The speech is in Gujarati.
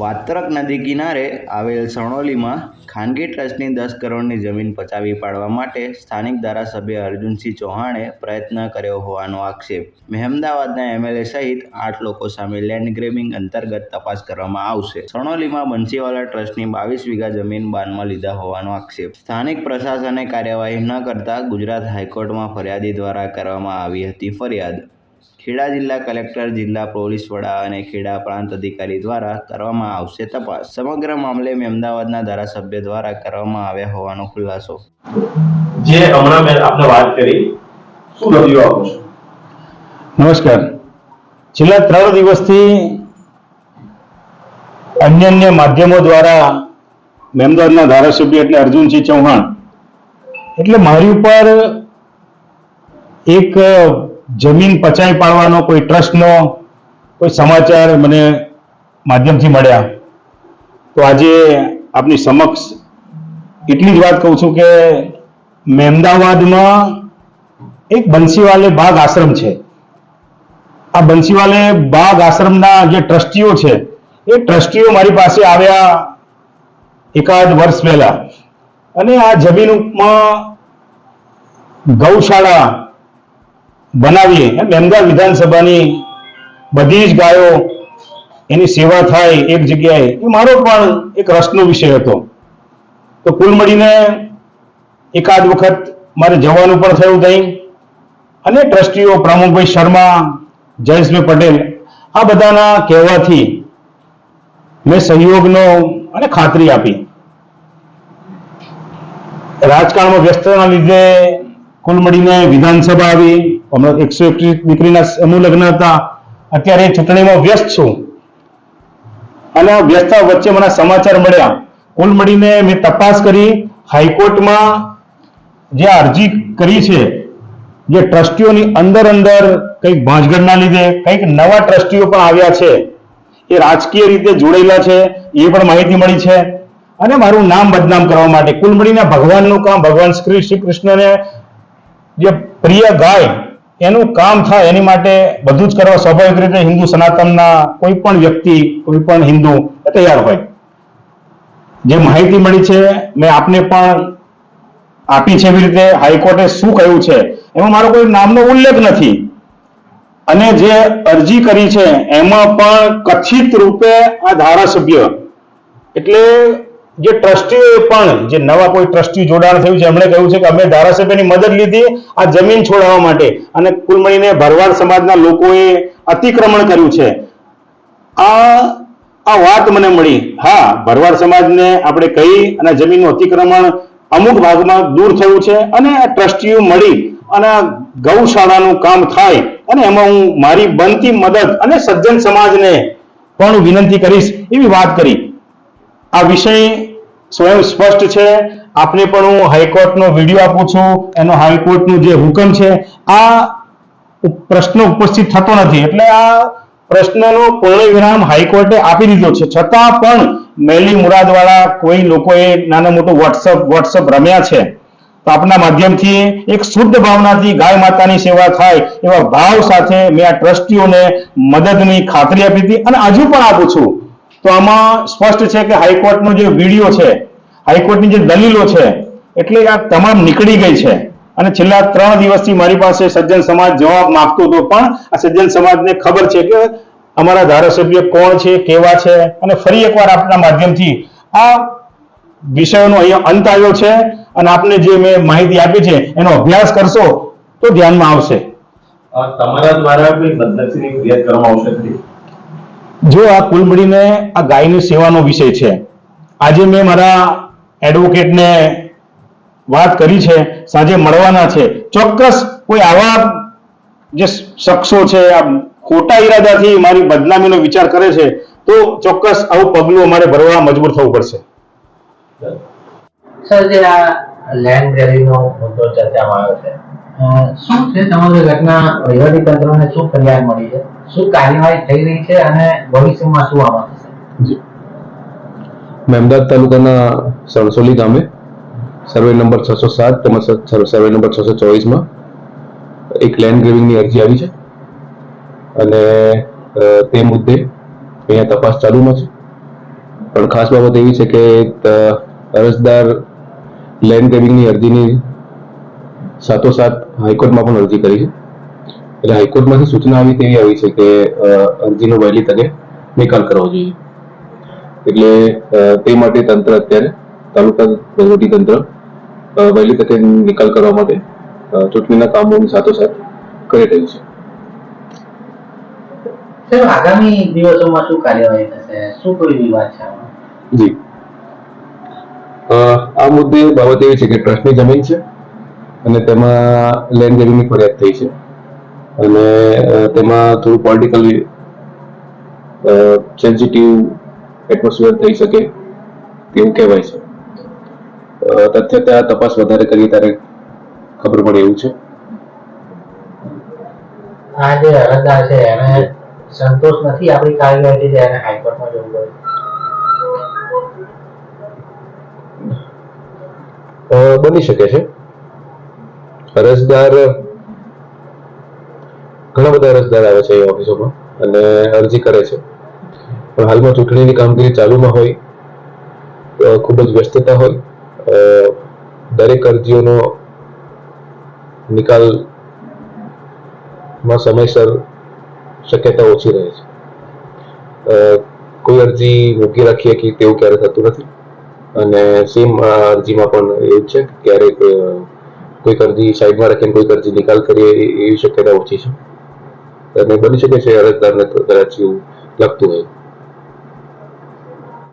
વાત્રક નદી કિનારે આવેલ સણોલીમાં ખાનગી ટ્રસ્ટની દસ કરોડની જમીન પચાવી પાડવા માટે સ્થાનિક ધારાસભ્ય અર્જુનસિંહ ચૌહાણે પ્રયત્ન કર્યો હોવાનો આક્ષેપ. મહેમદાવાદના એમએલએ સહિત આઠ લોકો સામે લેન્ડ ગ્રેબિંગ અંતર્ગત તપાસ કરવામાં આવશે. સણોલીમાં બંસીવાલા ટ્રસ્ટની બાવીસ વીઘા જમીન બાનમાં લીધા હોવાનો આક્ષેપ. સ્થાનિક પ્રશાસને કાર્યવાહી ન કરતા ગુજરાત હાઈકોર્ટમાં ફરિયાદી દ્વારા કરવામાં આવી હતી ફરિયાદ. ખેડા જિલ્લા કલેક્ટર જિલ્લા પોલીસ વડા અને ખેડા પ્રાંત અધિકારી દ્વારા કરવામાં આવશે તપાસ. સમગ્ર મામલે અમદાવાદના ધારાસભ્ય દ્વારા કરવામાં આવ્યા હોવાનો ખુલાસો. જે હમણાં મેં આપને વાત કરી શું રજૂ આપું છું? નમસ્કાર. છેલ્લા ત્રણ દિવસથી અન્ય અન્ય માધ્યમો દ્વારા મેમદાવાદના ધારાસભ્ય એટલે અર્જુનસિંહ ચૌહાણ એટલે મારી ઉપર એક જમીન પચાવી પાડવાનો કોઈ ટ્રસ્ટનો કોઈ સમાચાર મને માધ્યમથી મળ્યા. તો આજે આપની સમક્ષ એટલી જ વાત કહું છું કે મહેમદાવાદમાં એક બંસીવાલે બાગ આશ્રમ છે. આ બંસીવાલે બાગ આશ્રમના જે ટ્રસ્ટીઓ છે, એ ટ્રસ્ટીઓ મારી પાસે આવ્યા એકાદ વર્ષ પહેલા. અને આ જમીનમાં ગૌશાળા બનાવીએ. એમ વિધાનસભાની બધી જ ગાયો એની સેવા થાય એક જગ્યાએ. એ મારો પણ એક રસનો વિષય હતો. તો કુલ મળીને એકાદ વખત મારે જવાનું પણ થયું ત્યાં અને ટ્રસ્ટીઓ પ્રમુખભાઈ શર્મા, જયેશભાઈ પટેલ, આ બધાના કહેવાથી મેં સહયોગનો અને ખાતરી આપી. રાજકારણમાં વ્યસ્તના લીધે કુલ મળીને વિધાનસભા આવી. હમણાં એકસો એકત્રીસ દીકરીના સમૂહ લગ્ન હતા. અત્યારે ચૂંટણીમાં વ્યસ્ત છું. અને વ્યસ્તતા વચ્ચે મને સમાચાર મળ્યા. કુલ મળીને મેં તપાસ કરી. હાઈકોર્ટમાં જે અરજી કરી છે, જે ટ્રસ્ટીઓની અંદર અંદર કંઈક ભાંજગડના લીધે કંઈક નવા ટ્રસ્ટીઓ પણ આવ્યા છે. એ રાજકીય રીતે જોડાયેલા છે. એ પણ માહિતી મળી છે. અને મારું નામ બદનામ કરવા માટે કુલ મળીને ભગવાનનું કામ ભગવાન શ્રી શ્રી કૃષ્ણને જે પ્રિય ગાય, એનું કામ થાય એની માટે બધું જ કરવા સ્વાભાવિક રીતે હિન્દુ સનાતનના કોઈ પણ વ્યક્તિ, કોઈ પણ હિન્દુ તૈયાર હોય. જે માહિતી મળી છે, મેં આપને પણ આપી છે એવી રીતે હાઈકોર્ટે શું કહ્યું છે, એમાં મારો કોઈ નામનો ઉલ્લેખ નથી. અને જે અરજી કરી છે, એમાં પણ કથિત રૂપે આ ધારાસભ્ય, એટલે જે ટ્રસ્ટીઓએ પણ જે નવા કોઈ ટ્રસ્ટી જોડાણ થયું છે, એમણે કહ્યું છે કે અમે ધારાસભ્યની મદદ લીધી આ જમીન છોડાવવા માટે. અને કુલ મળીને ભરવાડ સમાજના લોકોએ અતિક્રમણ કર્યું છે. આ આ વાત મને મળી. હા, ભરવાડ સમાજને આપણે કહી અને જમીનનું અતિક્રમણ અમુક ભાગમાં દૂર થયું છે અને આ ટ્રસ્ટીઓ મળી અને ગૌશાળાનું કામ થાય અને એમાં હું મારી બનતી મદદ અને સજ્જન સમાજને પણ વિનંતી કરીશ એવી વાત કરી. આ વિષય સ્વયં સ્પષ્ટ છે. આપને પણ હું હાઈકોર્ટનો વીડિયો આપું છું. એનો હાઈકોર્ટનું જે હુકમ છે, આ પ્રશ્ન ઉપસ્થિત થતો નથી. એટલે આ પ્રશ્નનો પૂર્ણ વિરામ હાઈકોર્ટે આપી દીધો છે. છતાં પણ મેલી મુરાદવાળા કોઈ લોકોએ નાનો મોટું વોટ્સઅપ વોટ્સઅપ રમ્યા છે. તો આપના માધ્યમથી એક શુદ્ધ ભાવનાથી ગાય માતાની સેવા થાય એવા ભાવ સાથે મેં આ ટ્રસ્ટીઓને મદદની ખાતરી આપી હતી અને હજુ પણ આપું છું. તો આમાં સ્પષ્ટ છે કે હાઈકોર્ટનો જે વીડિયો છે, હાઈકોર્ટની જે દલીલો છે, એટલે આ તમામ નીકળી ગઈ છે. અને છેલ્લા ત્રણ દિવસથી મારી પાસે સજ્જન સમાજ જવાબ માંગતો હતો, પણ આ સજ્જન સમાજને ખબર છે કે અમારા ધારાસભ્ય કોણ છે, કેવા છે? અને ફરી એકવાર આપના માધ્યમથી આ વિષયોનો અહીંયા અંત આવ્યો છે અને આપને જે મેં માહિતી આપી છે, એનો અભ્યાસ કરશો તો ધ્યાનમાં આવશે. તમારા દ્વારા કોઈ બદનક્ષીની ફરિયાદ કરવામાં આવશે જો આ કુલ મળીને આ ગાયની સેવાનો વિષય છે, આજે મેં મારા એડવોકેટને વાત કરી છે, સાંજે મળવાના છે. ચોક્કસ કોઈ આવા જે શખ્સો છે, આ ખોટા ઈરાદાથી મારી બદનામીનો વિચાર કરે છે, તો ચોક્કસ આવું પગલું અમારે ભરવા મજબૂર થવું પડશે. સર, જે આ લેન્ડ રેલીનો મુદ્દો ચર્ચામાં આવ્યો છે શું છે સમગ્ર ઘટના વહીવટી તંત્રને શું ફરિયાદ મળી છે? શું કાર્યવાહી થઈ રહી છે અને ભવિષ્યમાં શું આવવાનું છે મહેમદાદ તાલુકાના સરસોલી ગામે સર્વે નંબર છસો સાત તેમજ સર્વે નંબર છસો ચોવીસમાં એક લેન્ડ ગ્રેવિંગની અરજી આવી છે. અને તે મુદ્દે અહીંયા તપાસ ચાલુમાં છે. પણ ખાસ બાબત એવી છે કે અરજદાર લેન્ડ ગ્રેવિંગની અરજીની સાથોસાથ હાઈકોર્ટમાં પણ અરજી કરી છે. એટલે હાઈકોર્ટમાંથી સૂચના આવી તેવી આવી છે કે અરજીનો વહેલી તકે નિકાલ કરવો જોઈએ. એટલે તે માટે તંત્ર અત્યારે તાલુકા વહીવટી તંત્ર વહેલી તકે નિકાલ કરવા માટે ચૂંટણીના કામોની સાથોસાથ કરી રહ્યું છે. સાહેબ આગામી દિવસોમાં શું કાર્યવાહી થશે? શું કોઈ વિવાદ છે જી. આ મુદ્દે બાબત એવી છે કે ટ્રસ્ટની જમીન છે અને તેમાં લેન્ડ ગ્રેબિંગની ફરિયાદ થઈ છે. અને તેમાં થોડું પોલિટિકલ સેન્સિટિવ એટમોસ્ફિયર થઈ શકે તેવું કહેવાય છે. અ, તથ્ય ત્યાં તપાસ વધારે કરીએ ત્યારે ખબર પડે એવું છે. આ જે અરજદાર છે એને સંતોષ નથી આપણી કાર્યવાહીથી જે એને હાઈકોર્ટમાં જવું પડે? બની શકે છે. અરજદાર ઘણા બધા અરજદાર આવે છે એ ઓફિસોમાં અને અરજી કરે છે. પણ હાલમાં ચૂંટણીની કામગીરી ચાલુમાં હોય ખૂબ જ વ્યસ્તતા હોય દરેક અરજીઓનો નિકાલમાં સમયસર શક્યતા ઓછી રહે છે. કોઈ અરજી મૂકી રાખીએ કે તેવું ક્યારે થતું નથી અને સેમ અરજીમાં પણ એવું છે ક્યારેક કોઈક અરજી સાઈડમાં રાખીને કોઈક અરજી નિકાલ કરીએ એવી શક્યતા ઓછી છે. અને બની શકે છે અરજદારને કદાચ એવું લાગતું હોય.